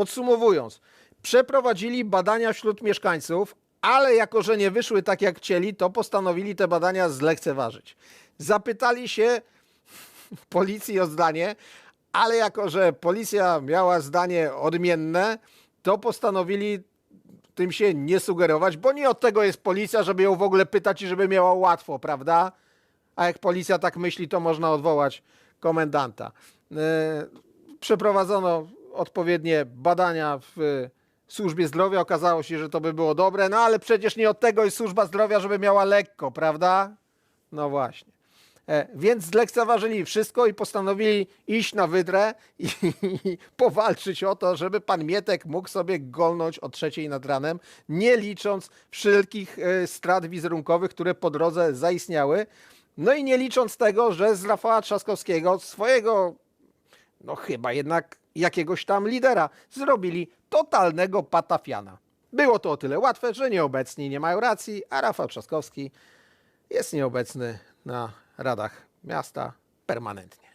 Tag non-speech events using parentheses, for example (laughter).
Podsumowując, przeprowadzili badania wśród mieszkańców, ale jako, że nie wyszły tak jak chcieli, to postanowili te badania zlekceważyć. Zapytali się (laughs) policji o zdanie, ale jako, że policja miała zdanie odmienne, to postanowili tym się nie sugerować, bo nie od tego jest policja, żeby ją w ogóle pytać i żeby miała łatwo, prawda? A jak policja tak myśli, to można odwołać komendanta. E, Przeprowadzono odpowiednie badania w służbie zdrowia. Okazało się, że to by było dobre, no ale przecież nie od tego jest służba zdrowia, żeby miała lekko, prawda? No właśnie. E, Więc zlekceważyli wszystko i postanowili iść na wydrę i, (laughs) i powalczyć o to, żeby pan Mietek mógł sobie golnąć o trzeciej nad ranem, nie licząc wszelkich e, strat wizerunkowych, które po drodze zaistniały. No i nie licząc tego, że z Rafała Trzaskowskiego, swojego, no chyba jednak jakiegoś tam lidera, zrobili totalnego patafiana. Było to o tyle łatwe, że nieobecni nie mają racji, a Rafał Trzaskowski jest nieobecny na radach miasta permanentnie.